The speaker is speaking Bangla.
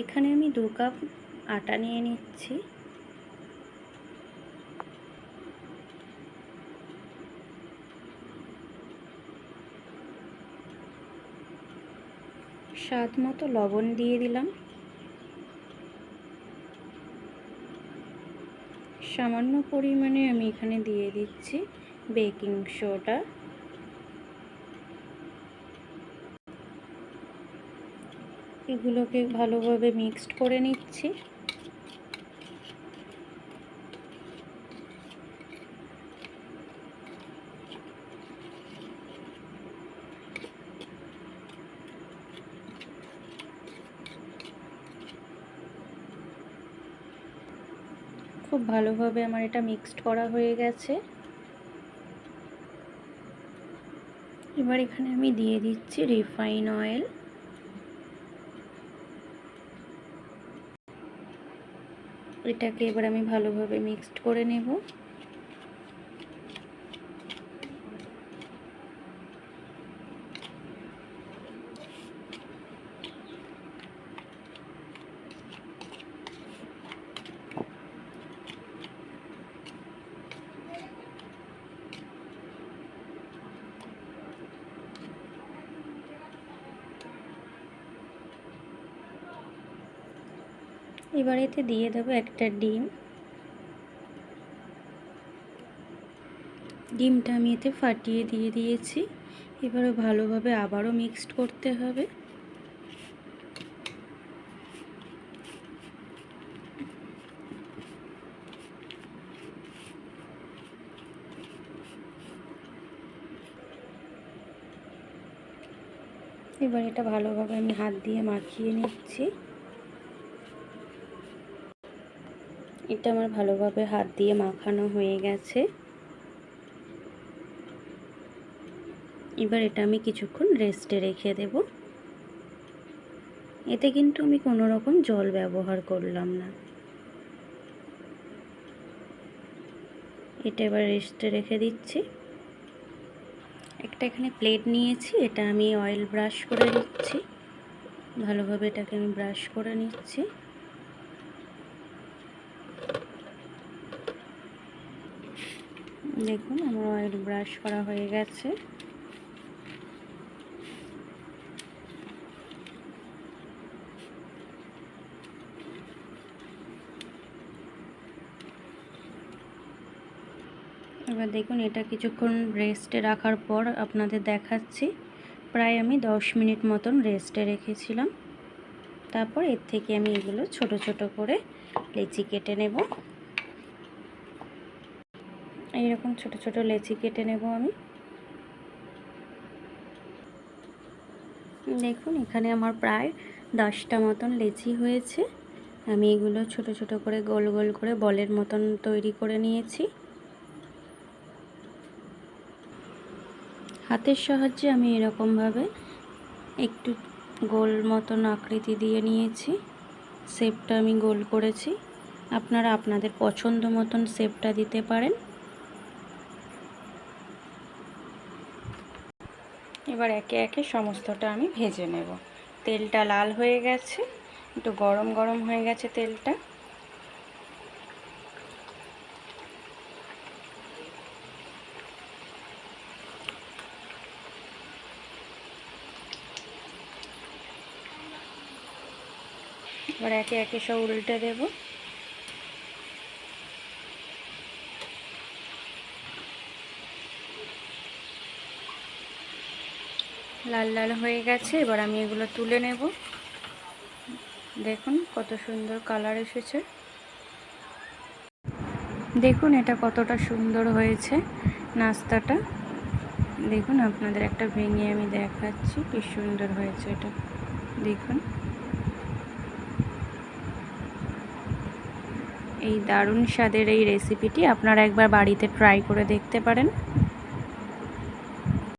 এখানে আমি দু কাপ আটা নিয়ে নিচ্ছি। স্বাদ মতো লবণ দিয়ে দিলাম। সামান্য পরিমাণে আমি এখানে দিয়ে দিচ্ছি বেকিং সোডা। এগুলোকে ভালোভাবে মিক্সড করে নিচ্ছি। খুব ভালোভাবে আমার এটা মিক্সড করা হয়ে গেছে। এবার এখানে আমি দিয়ে দিচ্ছি রিফাইন অয়েল এটাকে এবার আমি ভালোভাবে মিক্সড করে নেব। এবার এতে দিয়ে দেবো একটা ডিম। ডিমটা আমি এতে ফাটিয়ে দিয়ে দিয়েছি। এবারে ভালোভাবে আবারও মিক্সড করতে হবে। এবার এটা ভালোভাবে আমি হাত দিয়ে মাখিয়ে নিচ্ছি। এটা আমার ভালোভাবে হাত দিয়ে মাখানো হয়ে গেছে। এবার এটা আমি কিছুক্ষণ রেস্টে রেখে দেব। এতে কিন্তু আমি কোনো রকম জল ব্যবহার করলাম না। এটা এবার রেস্টে রেখে দিচ্ছি। একটা এখানে প্লেট নিয়েছি, এটা আমি অয়েল ব্রাশ করে নিচ্ছি। ভালোভাবে এটাকে আমি ব্রাশ করে নিচ্ছি। দেখুন, আমার অয়েল ব্রাশ করা হয়ে গেছে। এবার দেখুন, এটা কিছুক্ষণ রেস্টে রাখার পর আপনাদের দেখাচ্ছি। প্রায় আমি দশ মিনিট মতন রেস্টে রেখেছিলাম। তারপর এর থেকে আমি এগুলো ছোট ছোট করে লেচি কেটে নেব। এইরকম ছোট ছোট লেচি কেটে নেব আমি। দেখুন, এখানে আমার প্রায় দশটা মতন লেচি হয়েছে। আমি এগুলো ছোট ছোট করে গোল গোল করে বলের মতন তৈরি করে নিয়েছি। হাতের সাহায্যে আমি এরকমভাবে একটু গোল মতন আকৃতি দিয়ে নিয়েছি। শেপটা আমি গোল করেছি। আপনারা আপনাদের পছন্দ মতন শেপটা দিতে পারেন। এবার একে একে সমস্তটা আমি ভেজে নেব। তেলটা লাল হয়ে গেছে, একটু গরম গরম হয়ে গেছে তেলটা। এবার একে একে সব উল্টে দেব। লাল লাল হয়ে গেছে, এবার আমি এগুলো তুলে নেব। দেখুন কত সুন্দর কালার এসেছে। দেখুন এটা কতটা সুন্দর হয়েছে নাস্তাটা। দেখুন আপনাদের একটা ভেঙে আমি দেখাচ্ছি কি সুন্দর হয়েছে এটা। দেখুন। এই দারুণ স্বাদের এই রেসিপিটি আপনারা একবার বাড়িতে ট্রাই করে দেখতে পারেন।